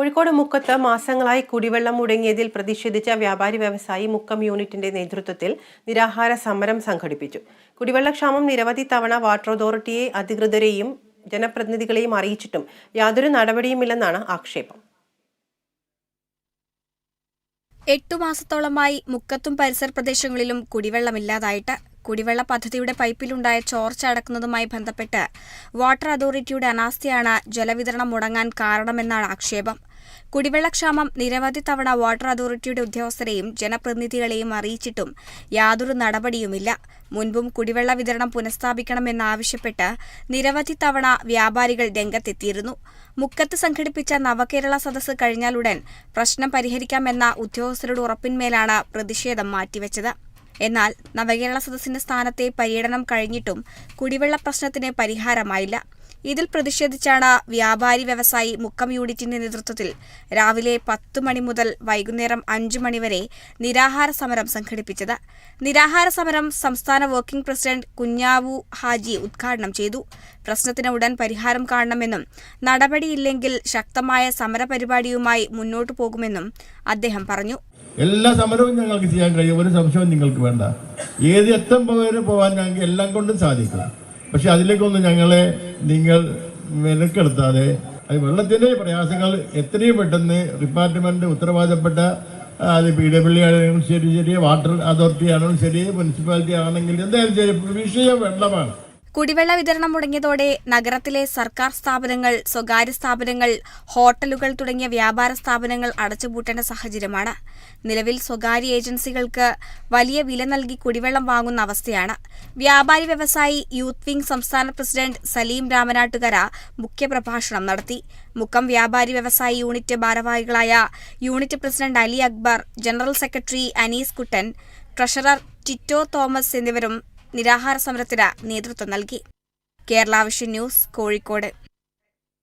കോഴിക്കോട് മുക്കത്ത് മാസങ്ങളായി കുടിവെള്ളം മുടങ്ങിയതിൽ പ്രതിഷേധിച്ച വ്യാപാരി വ്യവസായി മുക്കം യൂണിറ്റിന്റെ നേതൃത്വത്തിൽ നിരാഹാര സമരം സംഘടിപ്പിച്ചു. കുടിവെള്ളക്ഷാമം നിരവധി തവണ വാട്ടർ അതോറിറ്റിയെ അധികൃതരെയും ജനപ്രതിനിധികളെയും അറിയിച്ചിട്ടും യാതൊരു നടപടിയുമില്ലെന്നാണ് ആക്ഷേപം. എട്ടു മാസത്തോളമായി മുക്കത്തും പരിസര പ്രദേശങ്ങളിലും കുടിവെള്ളമില്ലാതായിട്ട് കുടിവെള്ള പദ്ധതിയുടെ പൈപ്പിലുണ്ടായ ചോർച്ച അടക്കുന്നതുമായി ബന്ധപ്പെട്ട് വാട്ടർ അതോറിറ്റിയുടെ അനാസ്ഥയാണ് ജലവിതരണം മുടങ്ങാൻ കാരണമെന്നാണ് ആക്ഷേപം. കുടിവെള്ളക്ഷാമം നിരവധി തവണ വാട്ടർ അതോറിറ്റിയുടെ ഉദ്യോഗസ്ഥരെയും ജനപ്രതിനിധികളെയും അറിയിച്ചിട്ടും യാതൊരു നടപടിയുമില്ല. മുൻപും കുടിവെള്ള വിതരണം പുനഃസ്ഥാപിക്കണമെന്നാവശ്യപ്പെട്ട് നിരവധി തവണ വ്യാപാരികൾ രംഗത്തെത്തിയിരുന്നു. മുക്കത്ത് സംഘടിപ്പിച്ച നവകേരള സദസ്സ് കഴിഞ്ഞാലുടൻ പ്രശ്നം പരിഹരിക്കാമെന്ന ഉദ്യോഗസ്ഥരുടെ ഉറപ്പിന്മേലാണ് പ്രതിഷേധം മാറ്റിവെച്ചത്. എന്നാൽ നവകേരള സദസ്സിന്റെ സ്ഥാനത്തെ പര്യടനം കഴിഞ്ഞിട്ടും കുടിവെള്ള പ്രശ്നത്തിന് പരിഹാരമായില്ല. ഇതിൽ പ്രതിഷേധിച്ചാണ് വ്യാപാരി വ്യവസായി മുക്കം യൂണിറ്റിന്റെ നേതൃത്വത്തിൽ രാവിലെ പത്ത് മണി മുതൽ വൈകുന്നേരം അഞ്ചു മണിവരെ നിരാഹാര സമരം സംഘടിപ്പിച്ചത്. നിരാഹാര സമരം സംസ്ഥാന വർക്കിംഗ് പ്രസിഡന്റ് കുഞ്ഞാവു ഹാജി ഉദ്ഘാടനം ചെയ്തു. പ്രശ്നത്തിന് ഉടൻ പരിഹാരം കാണണമെന്നും നടപടിയില്ലെങ്കിൽ ശക്തമായ സമരപരിപാടിയുമായി മുന്നോട്ടു പോകുമെന്നും അദ്ദേഹം പറഞ്ഞു. എല്ലാ സമരവും ഞങ്ങൾക്ക് ചെയ്യാൻ കഴിയും. ഒരു സംശയവും നിങ്ങൾക്ക് വേണ്ട. ഏത് എത്തം വരെ പോകാൻ ഞങ്ങൾക്ക് എല്ലാം കൊണ്ടും സാധിക്കും. പക്ഷെ അതിലേക്കൊന്നും ഞങ്ങളെ നിങ്ങൾ മെനക്കെടുത്താതെ അത് വെള്ളത്തിന്റെ പ്രയാസങ്ങൾ എത്രയും പെട്ടെന്ന് ഡിപ്പാർട്ട്മെന്റ് ഉത്തരവാദപ്പെട്ട അത് പി ഡബ്ല്യു ആണെങ്കിലും ശരി ശരി വാട്ടർ അതോറിറ്റി ആണെങ്കിലും ശരി മുനിസിപ്പാലിറ്റി ആണെങ്കിലും എന്തായാലും ശരി വിഷയം വെള്ളമാണ്. കുടിവെള്ള വിതരണം മുടങ്ങിയതോടെ നഗരത്തിലെ സർക്കാർ സ്ഥാപനങ്ങൾ സ്വകാര്യ സ്ഥാപനങ്ങൾ ഹോട്ടലുകൾ തുടങ്ങിയ വ്യാപാര സ്ഥാപനങ്ങൾ അടച്ചുപൂട്ടേണ്ട സാഹചര്യമാണ്. നിലവിൽ സ്വകാര്യ ഏജൻസികൾക്ക് വലിയ വില നൽകി കുടിവെള്ളം വാങ്ങുന്ന അവസ്ഥയാണ്. വ്യാപാരി വ്യവസായി യൂത്ത് വിംഗ് സംസ്ഥാന പ്രസിഡന്റ് സലീം രാമനാട്ടുകര മുഖ്യപ്രഭാഷണം നടത്തി. മുക്കം വ്യാപാരി വ്യവസായി യൂണിറ്റ് ഭാരവാഹികളായ unit president Ali Akbar general secretary Anees Kuttan treasurer Tito Thomas എന്നിവരും നിരാഹാര സമരത്തിന് നേതൃത്വം നൽകി. Kerala Vision News Kozhikode.